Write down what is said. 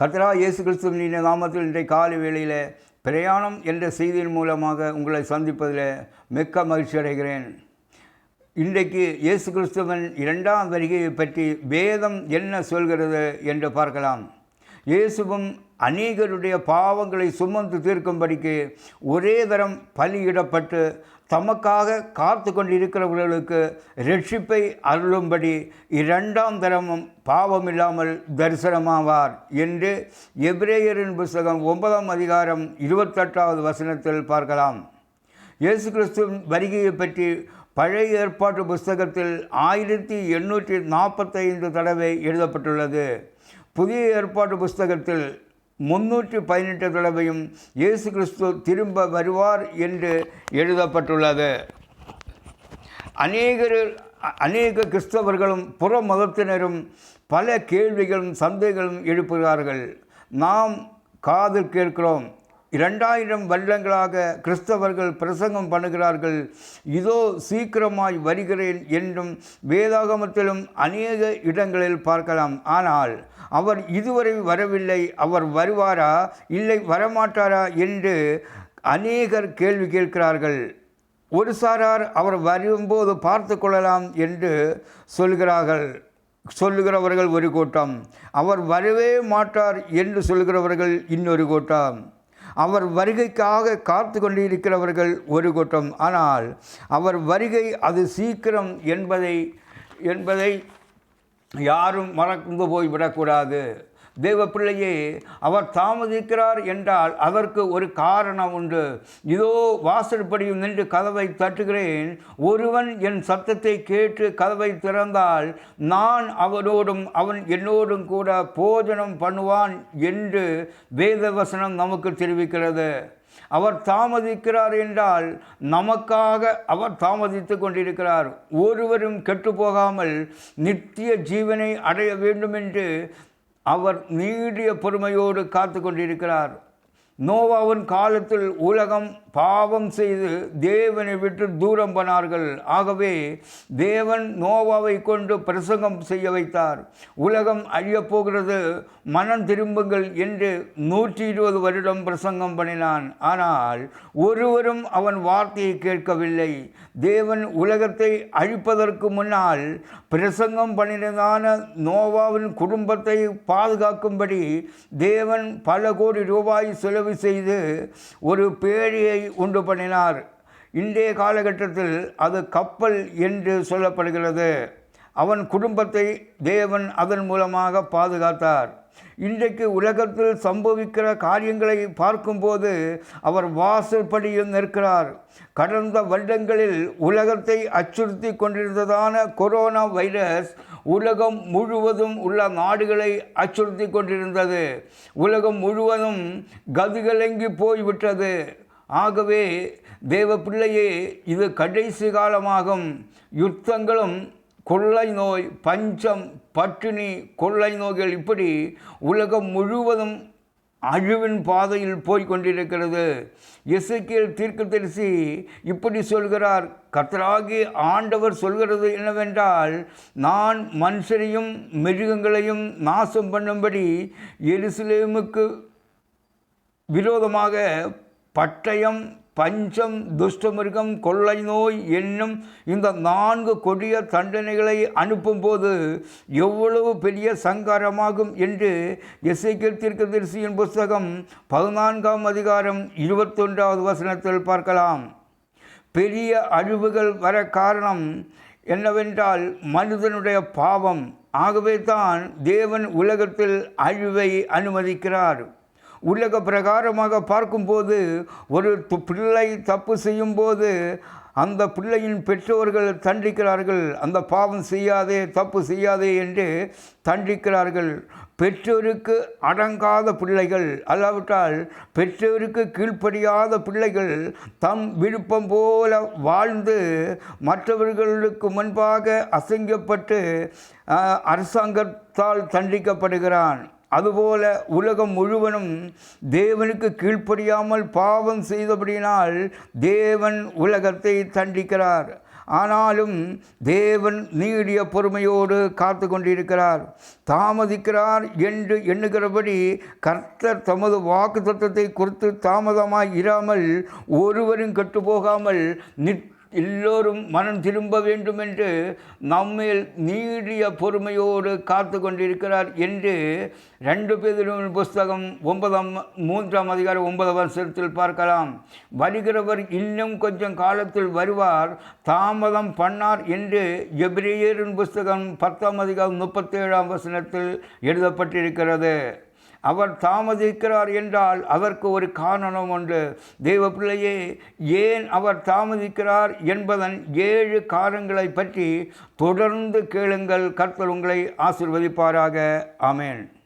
கத்ரா இயேசு கிறிஸ்துவின் நாமத்தில் இன்றைய காலை வேளையில் பிரயாணம் என்ற செய்தியின் மூலமாக உங்களை சந்திப்பதில் மிக்க மகிழ்ச்சி அடைகிறேன். இன்றைக்கு இயேசு கிறிஸ்துவன் இரண்டாம் வருகையை பற்றி வேதம் என்ன சொல்கிறது என்று பார்க்கலாம். இயேசுவும் அநேகருடைய பாவங்களை சுமந்து தீர்க்கும்படிக்கு ஒரே தரம் பலியிடப்பட்டு தமக்காக காத்து கொண்டிருக்கிறவர்களுக்கு ரட்சிப்பை அருளும்படி இரண்டாம் தரமும் பாவமில்லாமல் தரிசனமாவார் என்று எப்ரேயரின் புஸ்தகம் ஒன்பதாம் அதிகாரம் இருபத்தெட்டாவது வசனத்தில் பார்க்கலாம். இயேசு கிறிஸ்துவின் வருகையை பற்றி பழைய ஏற்பாட்டு புஸ்தகத்தில் ஆயிரத்தி எண்ணூற்றி நாற்பத்தைந்து தடவை எழுதப்பட்டுள்ளது. புதிய ஏற்பாட்டு புஸ்தகத்தில் முன்னூற்றி பதினெட்டு தடவையும் இயேசு கிறிஸ்து திரும்ப வருவார் என்று எழுதப்பட்டுள்ளது. அநேகர் அநேக கிறிஸ்தவர்களும் புற மதத்தினரும் பல கேள்விகளும் சந்தைகளும் எழுப்புகிறார்கள். நாம் காதில் கேட்கிறோம் இரண்டாயிரம் வருடங்களாக கிறிஸ்தவர்கள் பிரசங்கம் பண்ணுகிறார்கள். இதோ சீக்கிரமாய் வருகிறேன் என்றும் வேதாகமத்திலும் அநேக இடங்களில் பார்க்கலாம். ஆனால் அவர் இதுவரை வரவில்லை. அவர் வருவாரா? இல்லை வரமாட்டாரா என்று அநேகர் கேள்வி கேட்கிறார்கள். ஒரு சாரார் அவர் வரும்போது பார்த்து கொள்ளலாம் என்று சொல்கிறார்கள். சொல்லுகிறவர்கள் ஒரு கூட்டம். அவர் வரவே மாட்டார் என்று சொல்கிறவர்கள் இன்னொரு கூட்டம். அவர் வருகைக்காக காத்து கொண்டிருக்கிறவர்கள் ஒரு கூட்டம். ஆனால் அவர் வருகை அது சீக்கிரம் என்பதை என்பதை யாரும் மறந்து போய்விடக்கூடாது. தேவ பிள்ளையே அவர் தாமதிக்கிறார் என்றால் அதற்கு ஒரு காரணம் உண்டு. இதோ வாசற்படியும் நின்று கதவை தட்டுகிறேன். ஒருவன் என் சத்தத்தை கேட்டு கதவை திறந்தால் நான் அவனோடும் அவன் என்னோடும் கூட போஜனம் பண்ணுவான் என்று வேதவசனம் நமக்கு தெரிவிக்கிறது. அவர் தாமதிக்கிறார் என்றால் நமக்காக அவர் தாமதித்து கொண்டிருக்கிறார். ஒருவரும் கெட்டு போகாமல் நித்திய ஜீவனை அடைய வேண்டும் என்று அவர் நீடிய பொறுமையோடு காத்து கொண்டிருக்கிறார் நோவாவின் காலத்தில் உலகம் பாவம் செய்து தேவனை விட்டு தூரம் போனார்கள். ஆகவே தேவன் நோவாவை கொண்டு பிரசங்கம் செய்ய வைத்தார். உலகம் அழியப் போகிறது மனம் திரும்புங்கள் என்று நூற்றி இருபது வருடம் பிரசங்கம் பண்ணினான். ஆனால் ஒருவரும் அவன் வார்த்தையை கேட்கவில்லை. தேவன் உலகத்தை அழிப்பதற்கு முன்னால் பிரசங்கம் பண்ணினதான நோவாவின் குடும்பத்தை பாதுகாக்கும்படி தேவன் பல கோடி ரூபாய் செலவு செய்து ஒரு பேழியை உண்டு பண்ணினார். இன்றைய காலகட்டத்தில் அது கப்பல் என்று சொல்லப்படுகிறது. அவன் குடும்பத்தை தேவன் அதன் மூலமாக பாதுகாத்தார். இன்றைக்கு உலகத்தில் சம்பவிக்கிற காரியங்களை பார்க்கும்போது அவர் வாசற்படியில் நிற்கிறார். கடந்த வருடங்களில் உலகத்தை அச்சுறுத்தி கொண்டிருந்ததான கொரோனா வைரஸ் உலகம் முழுவதும் உள்ள நாடுகளை அச்சுறுத்தி கொண்டிருந்தது. உலகம் முழுவதும் கதிகலங்கி போய்விட்டது. ஆகவே தேவ பிள்ளையே இது கடைசி காலமாகும். யுத்தங்களும் கொள்ளை நோய் பஞ்சம் பட்டினி கொள்ளை நோய்கள் இப்படி உலகம் முழுவதும் அழிவின் பாதையில் போய் கொண்டிருக்கிறது எசைக்கியல் தீர்க்கதரிசி இப்படி சொல்கிறார் கத்தராகி ஆண்டவர் சொல்கிறது என்னவென்றால் நான் மனுஷரையும் மிருகங்களையும் நாசம் பண்ணும்படி எருசலேமுக்கு விரோதமாக பட்டயம் பஞ்சம் துஷ்டமிருகம் கொள்ளை நோய் என்னும் இந்த நான்கு கொடிய தண்டனைகளை அனுப்பும்போது எவ்வளவு பெரிய சங்காரமாகும் என்று எஸ்ஐக்கியல் தீர்க்கதரிசியின் புஸ்தகம் பதினான்காம் அதிகாரம் இருபத்தொன்றாவது வசனத்தில் பார்க்கலாம். பெரிய அழிவுகள் வர காரணம் என்னவென்றால் மனிதனுடைய பாவம். ஆகவே தான் தேவன் உலகத்தில் அழிவை அனுமதிக்கிறார். உலக பிரகாரமாக பார்க்கும்போது ஒரு பிள்ளை தப்பு செய்யும்போது அந்த பிள்ளையின் பெற்றோர்கள் தண்டிக்கிறார்கள். அந்த பாவம் செய்யாதே தப்பு செய்யாதே என்று தண்டிக்கிறார்கள். பெற்றோருக்கு அடங்காத பிள்ளைகள் அல்லாவிட்டால் பெற்றோருக்கு கீழ்ப்படியாத பிள்ளைகள் தம் விருப்பம் போல வாழ்ந்து மற்றவர்களுக்கு முன்பாக அசங்கப்பட்டு அரசாங்கத்தால் தண்டிக்கப்படுகிறான். அதுபோல உலகம் முழுவதும் தேவனுக்கு கீழ்ப்படியாமல் பாவம் செய்தபடியினால் தேவன் உலகத்தை தண்டிக்கிறார். ஆனாலும் தேவன் நீடிய பொறுமையோடு காத்து கொண்டிருக்கிறார். தாமதிக்கிறார் என்று எண்ணுகிறபடி கர்த்தர் தமது வாக்கு தத்துவத்தை குறித்து தாமதமாக இராமல் ஒருவரும் கெட்டு போகாமல் நிற் எல்லோரும் மனம் திரும்ப வேண்டும் என்று நம்மில் நீடிய பொறுமையோடு காத்து கொண்டிருக்கிறார் என்று ரெண்டு பேரும் புஸ்தகம் ஒன்பதாம் மூன்றாம் அதிகாரம் ஒன்பதாம் வருஷத்தில் பார்க்கலாம். வருகிறவர் இன்னும் கொஞ்சம் காலத்தில் வருவார் தாமதம் பண்ணார் என்று எபிரேயரின் புஸ்தகம் பத்தாம் அதிகாரம் முப்பத்தேழாம் வசனத்தில் எழுதப்பட்டிருக்கிறது. அவர் தாமதிக்கிறார் என்றால் அதற்கு ஒரு காரணம் உண்டு. தெய்வ பிள்ளையே ஏன் அவர் தாமதிக்கிறார் என்பதன் ஏழு காரணங்களை பற்றி தொடர்ந்து கேளுங்கள். கற்பல் உங்களை ஆசிர்வதிப்பாராக. ஆமேன்.